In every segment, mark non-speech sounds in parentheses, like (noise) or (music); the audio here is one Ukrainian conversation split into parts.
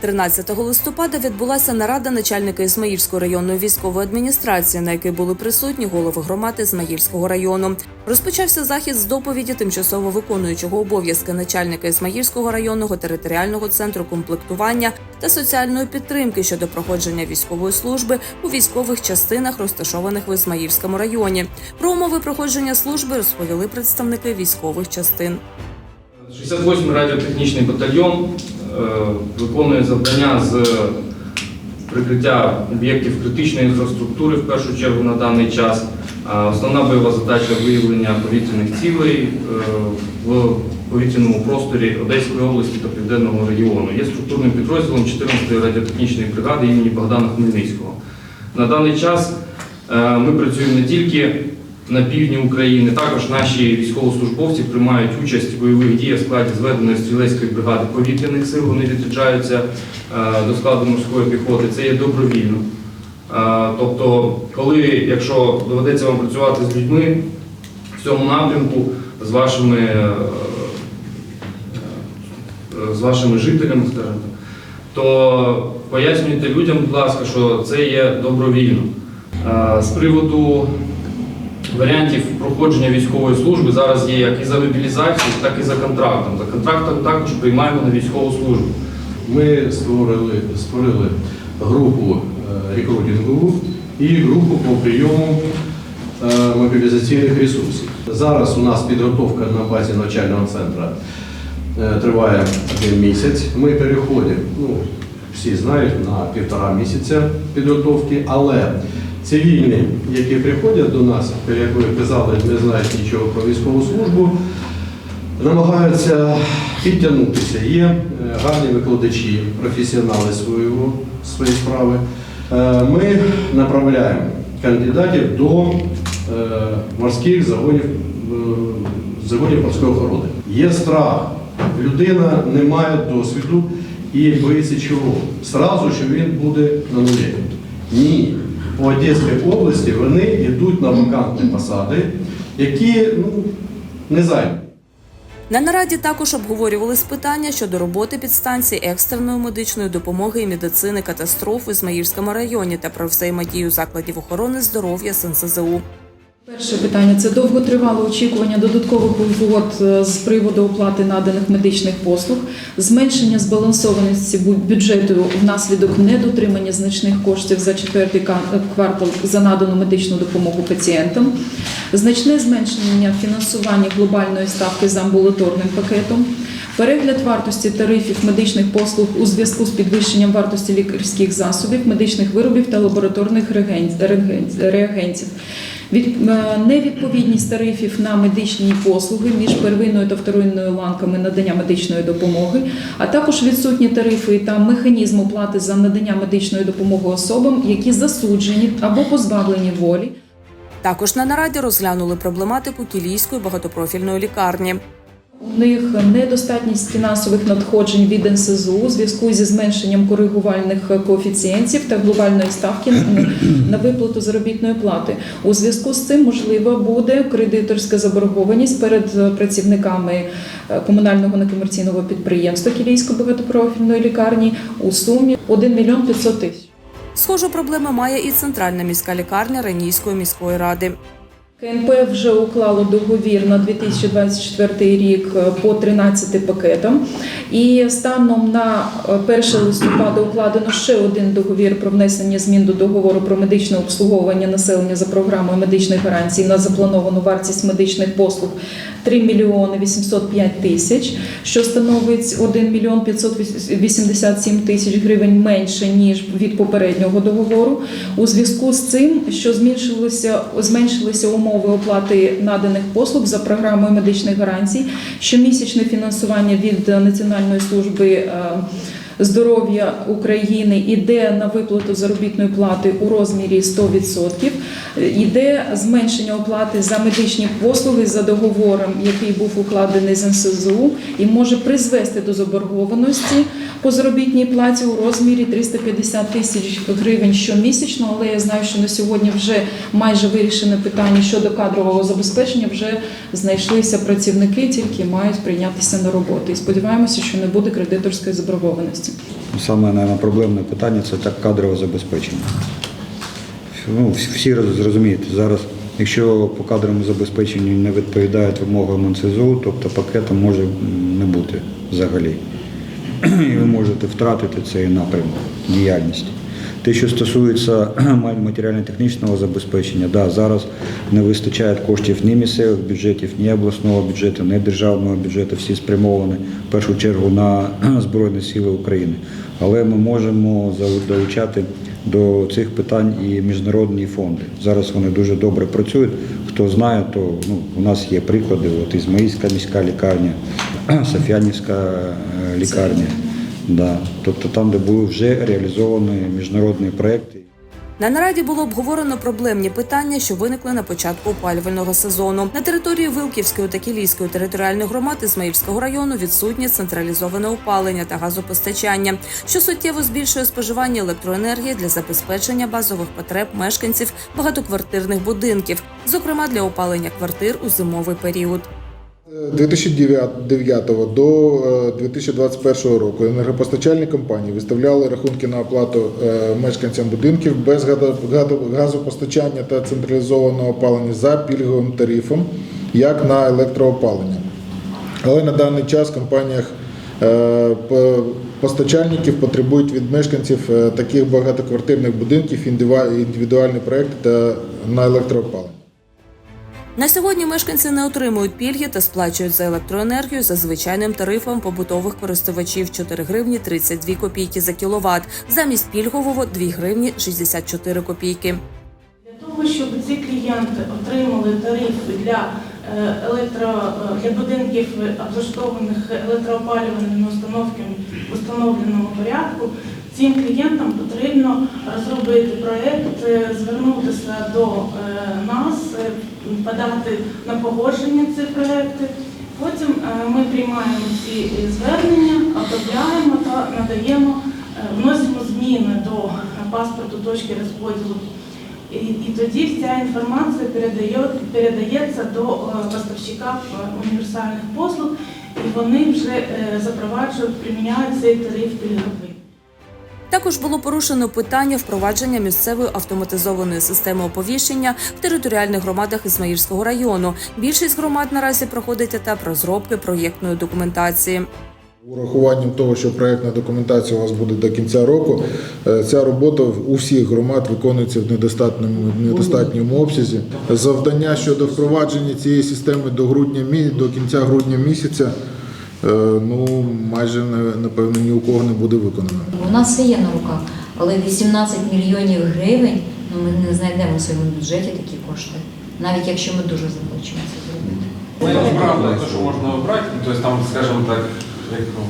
13 листопада відбулася нарада начальника Ізмаїльської районної військової адміністрації, на якій були присутні голови громад Ізмаїльського району. Розпочався захід з доповіді тимчасово виконуючого обов'язки начальника Ізмаїльського районного територіального центру комплектування та соціальної підтримки щодо проходження військової служби у військових частинах, розташованих в Ізмаїльському районі. Про умови проходження служби розповіли представники військових частин. 68-й радіотехнічний батальйон виконує завдання з прикриття об'єктів критичної інфраструктури в першу чергу на даний час. Основна бойова задача виявлення повітряних цілей е, в повітряному просторі Одеської області та Південного регіону. Є структурним підрозділом 14-ї радіотехнічної бригади імені Богдана Хмельницького. На даний час е, ми працюємо не тільки на півдні України. Також наші військовослужбовці приймають участь в бойових діях в складі зведеної стрілецької бригади повітряних сил. Вони відряджаються е, до складу морської піхоти. Це є добровільно. Е, Тобто, коли, якщо доведеться вам працювати з людьми в цьому напрямку, з вашими, е, з вашими жителями, скажімо так, то пояснюйте людям, будь ласка, що це є добровільно. З приводу варіантів проходження військової служби зараз є як і за мобілізацію, так і за контрактом. За контрактом також приймаємо на військову службу. Ми створили, створили групу е, рекрутингову і групу по прийому е, мобілізаційних ресурсів. Зараз у нас підготовка на базі навчального центру е, триває один місяць. Ми переходимо, ну, всі знають, на півтора місяця підготовки, але цивільні, які приходять до нас, як ви казали, не знають нічого про військову службу, намагаються підтягнутися. Є е, гарні викладачі, професіонали свого, своєї справи. Е, Ми направляємо кандидатів до е, морських загонів, загонів морської охорони. Є страх, людина не має досвіду і боїться чого? Сразу, що він буде на нулі. Ні. По Одеській області вони йдуть на вакантні посади, які ну, не зайняті. На нараді також обговорювались питання щодо роботи підстанцій екстреної медичної допомоги і медицини катастроф у Ізмаїльському районі та про взаємодію закладів охорони здоров'я з НСЗУ. Перше питання це довготривале очікування додаткових угод е, з приводу оплати наданих медичних послуг, зменшення збалансованості бюджету внаслідок недотримання значних коштів за четвертий квартал за надану медичну допомогу пацієнтам, значне зменшення фінансування глобальної ставки за амбулаторним пакетом. Перегляд вартості тарифів медичних послуг у зв'язку з підвищенням вартості лікарських засобів, медичних виробів та лабораторних реаген- реаген- реагентів. Е, невідповідність тарифів на медичні послуги між первинною та вторинною ланками надання медичної допомоги, а також відсутні тарифи та механізм оплати за надання медичної допомоги особам, які засуджені або позбавлені волі. Також на нараді розглянули проблематику Кілійської багатопрофільної лікарні. У них недостатність фінансових надходжень від НСЗУ у зв'язку зі зменшенням коригувальних коефіцієнтів та глобальної ставки на- виплату заробітної плати. У зв'язку з цим можливо буде кредиторська заборгованість перед працівниками е, комунального некомерційного підприємства Кілійської багатопрофільної лікарні у сумі 1 мільйон 500 тисяч. Схожу проблему має і центральна міська лікарня Ренійської міської ради. КНП вже уклало договір на 2024 рік е, по 13 пакетам. І станом на е, 1 листопада укладено ще один договір про внесення змін до договору про медичне обслуговування населення за програмою медичних гарантій на заплановану вартість медичних послуг 3 мільйони 805 тисяч, що становить 1 мільйон 587 тисяч гривень менше ніж від попереднього договору. У зв'язку з цим, що зменшилися зменшилися умови оплати наданих послуг за програмою медичних гарантій, щомісячне фінансування від е, Національної служби. Здоров'я України іде на виплату заробітної плати у розмірі 100%. Іде зменшення оплати за медичні послуги за договором, який був укладений з НСЗУ, і може призвести до заборгованості по заробітній платі у розмірі 350 тисяч гривень щомісячно. Але я знаю, що на сьогодні вже майже вирішене питання щодо кадрового забезпечення. Вже знайшлися працівники, тільки мають прийнятися на роботу. І сподіваємося, що не буде кредиторської заборгованості. Саме наверное, проблемне питання це так кадрове забезпечення. Ну, всі- зрозумієте, зараз, якщо по кадровому забезпеченню не відповідають вимогам НСЗУ, тобто пакету може не бути взагалі. (clears throat) І ви можете втратити цей напрямок діяльності. Те, що стосується матеріально-технічного забезпечення, да, зараз не вистачає коштів ні місцевих бюджетів, ні обласного бюджету, ні державного бюджету. Всі спрямовані в першу чергу на Збройні Сили України. Але ми можемо долучати до цих питань і міжнародні фонди. Зараз вони дуже добре працюють. Хто знає, то ну, у нас є приклади. От Ізмаїльська міська лікарня, Софіанівська е, лікарня. Да. Тобто там, де були вже реалізовані міжнародні проекти. На нараді було обговорено проблемні питання, що виникли на початку опалювального сезону. На території Вилківської та Кілійської територіальної громади Ізмаїльського району відсутнє централізоване опалення та газопостачання, що суттєво збільшує споживання електроенергії для забезпечення базових потреб мешканців багатоквартирних будинків, зокрема для опалення квартир у зимовий період. 2009 до е, 2021 року енергопостачальні компанії виставляли рахунки на оплату е, мешканцям будинків без газопостачання та централізованого опалення за пільговим тарифом, як на електроопалення. Але на даний час в компаніях е, постачальників потребують від мешканців е, таких багатоквартирних будинків індивідуа- індивідуальні проекти та на електроопалення. На сьогодні мешканці не отримують пільги та сплачують за електроенергію за звичайним тарифом побутових користувачів 4 гривні 32 копійки за кіловат, замість пільгового 2 гривні 64 копійки. Для того, щоб ці клієнти отримали тариф для е, електро е, для будинків облаштованих електроопалювальними установками в установленому порядку, цим клієнтам потрібно розробити проект, е, звернутися до е, нас, е, подати на погодження ці проекти. Потім е, ми приймаємо ці звернення, обробляємо та надаємо, е, вносимо зміни до паспорту точки розподілу і, і тоді вся інформація передає, передається до е, поставщика універсальних послуг, і вони вже запроваджують, приміняють цей тариф пільговий. Також було порушено питання впровадження місцевої автоматизованої системи оповіщення в територіальних громадах Ізмаїльського району. Більшість громад наразі проходить етап розробки проєктної документації. Урахуванням того, що проєктна документація у вас буде до кінця року, е, ця робота у всіх громад виконується в недостатньому недостатньому обсязі. Завдання щодо впровадження цієї системи до грудня до кінця грудня місяця, ну майже на- напевно ні у кого не буде виконано. У нас все є на руках, але 18 мільйонів гривень ну, ми не знайдемо в своєму бюджеті такі кошти, навіть якщо ми дуже захочемо це зробити. Ну, правда, то, що можна обрати, тобто то там, скажімо так,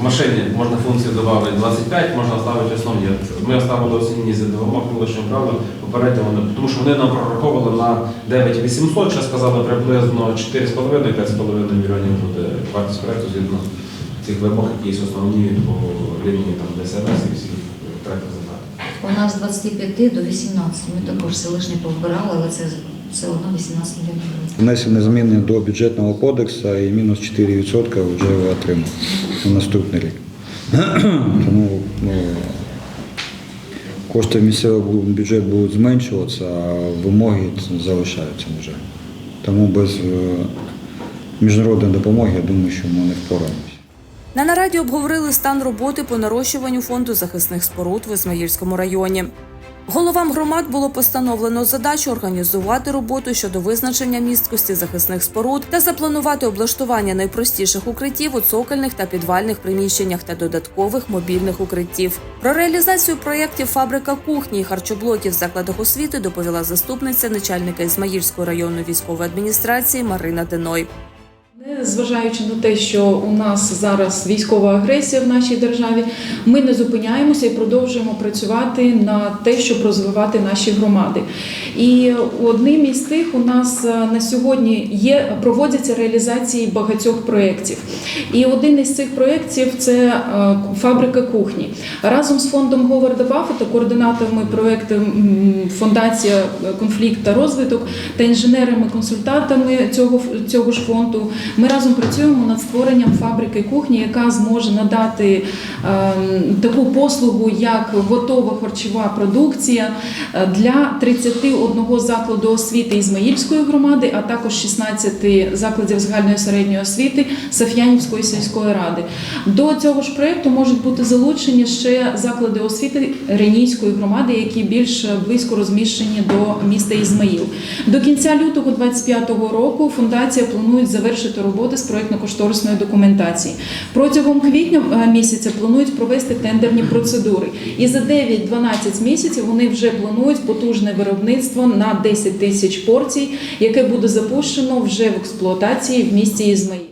в машині можна функції додати 25, можна оставити основні. Ми оставили основні за двома колишнім правда, попередньо тому що вони нам прораховували на 9800, ще сказали приблизно 4,5-5,5 мільйонів буде вартість проекту згідно цих вимог, які є основні по лінії там ДСНС і всіх третіх задач. У нас з 25 до 18. Ми також все лишнє повбирали, але це все одно 18 мільйонів гривень. Внесені зміни до бюджетного кодексу і мінус 4% вже ви отримали на наступний рік. (clears throat) Тому ну, кошти в місцевий бюджет будуть зменшуватися, а вимоги залишаються, на жаль. Тому без е, міжнародної допомоги, я думаю, що ми не впораємося. На нараді обговорили стан роботи по нарощуванню фонду захисних споруд в Ізмаїльському районі. Головам громад було постановлено задачу організувати роботу щодо визначення місткості захисних споруд та запланувати облаштування найпростіших укриттів у цокольних та підвальних приміщеннях та додаткових мобільних укриттів. Про реалізацію проєктів фабрика кухні і харчоблоків в закладах освіти доповіла заступниця начальника Ізмаїльської районної військової адміністрації Марина Деной. Незважаючи на те, що у нас зараз військова агресія в нашій державі, ми не зупиняємося і продовжуємо працювати на те, щоб розвивати наші громади. І одним із тих у нас е, на сьогодні є проводяться реалізації багатьох проєктів. І один із цих проєктів це е, фабрика кухні. Разом з фондом Говарда Баффета, координаторами проєкту Фондація е, конфлікт та розвиток та інженерами-консультантами цього, цього ж фонду Ми разом працюємо над створенням фабрики кухні, яка зможе надати ем, таку послугу, як готова харчова продукція е, для 31 закладу освіти Ізмаїльської громади, а також 16 закладів загальної середньої освіти Саф'янівської сільської ради. До цього ж проєкту можуть бути залучені ще заклади освіти Ренійської громади, які більш близько розміщені до міста Ізмаїл. До кінця лютого 2025 року фундація планує завершити роботи з проєктно-кошторисної документації. Протягом квітня е, місяця планують провести тендерні процедури. І за 9-12 місяців вони вже планують потужне виробництво на 10 тисяч порцій, яке буде запущено вже в експлуатації в місті Ізмаїл.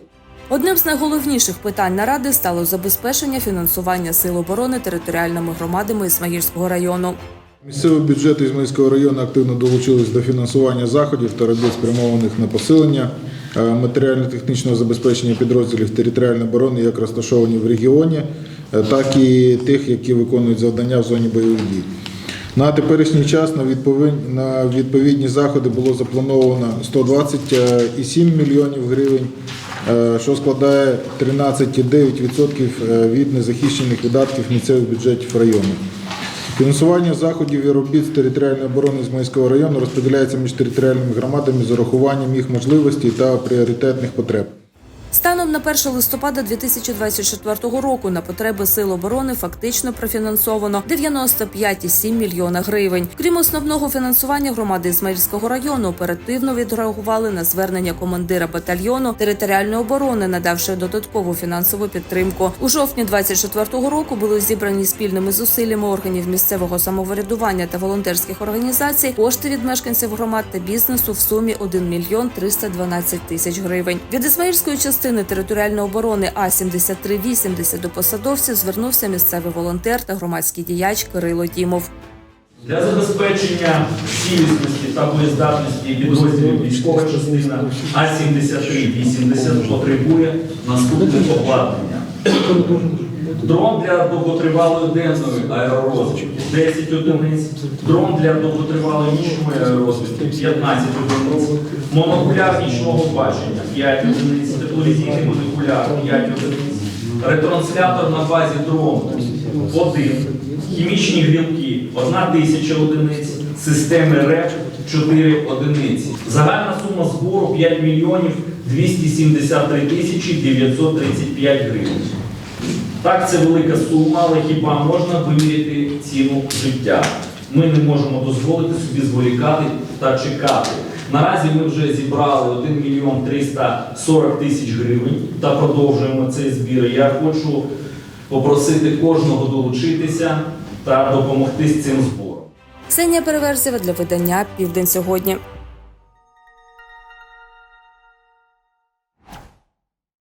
Одним з найголовніших питань наради стало забезпечення фінансування сил оборони територіальними громадами Ісмаїльського району. Місцеві бюджети Ізмаїльського району активно долучились до фінансування заходів та робіт спрямованих на посилення е, матеріально-технічного забезпечення підрозділів територіальної оборони, як розташовані в регіоні, е, так і тих, які виконують завдання в зоні бойових дій. На теперішній час на відповідні, заходи було заплановано 120,7 мільйонів гривень, е, що складає 13,9% від незахищених видатків місцевих бюджетів району. Фінансування заходів і робіт з територіальної оборони Змайського району розподіляється між територіальними громадами з урахуванням їх можливостей та пріоритетних потреб. Станом на 1 листопада 2024 року на потреби сил оборони фактично профінансовано 95,7 мільйона гривень. Крім основного фінансування громади Ізмаїльського району, оперативно відреагували на звернення командира батальйону територіальної оборони, надавши додаткову фінансову підтримку. У жовтні 2024 року були зібрані спільними зусиллями органів місцевого самоврядування та волонтерських організацій кошти від мешканців громад та бізнесу в сумі 1 мільйон 312 тисяч гривень. Від Ізмаїльської частини територіальної оборони А 7380 до посадовців звернувся місцевий волонтер та громадський діяч Кирило Дімов. Для забезпечення цілісності та боєздатності підрозділів військова частина А-73-80 потребує наступних обладнання. Дрон для довготривалої денної аеророзвідки. 10 одиниць, дрон для довготривалої нічної аеророзвідки. 15 одиниць, монокуляр нічного бачення. 5 одиниць, тепловізійний монокуляр. 5 одиниць, ретранслятор на базі дрону 1, хімічні грілки. 1 тисяча одиниць, системи РЕП 4 одиниці. Загальна сума збору 5 мільйонів 273 тисячі 935 гривень. Так, це велика сума, але хіба можна виміряти ціну життя? Ми не можемо дозволити собі зволікати та чекати. Наразі ми вже зібрали 1 мільйон 340 тисяч гривень та продовжуємо цей збір. Я хочу попросити кожного долучитися та допомогти з цим збором. Ксенія Переверзєва для видання Південь сьогодні.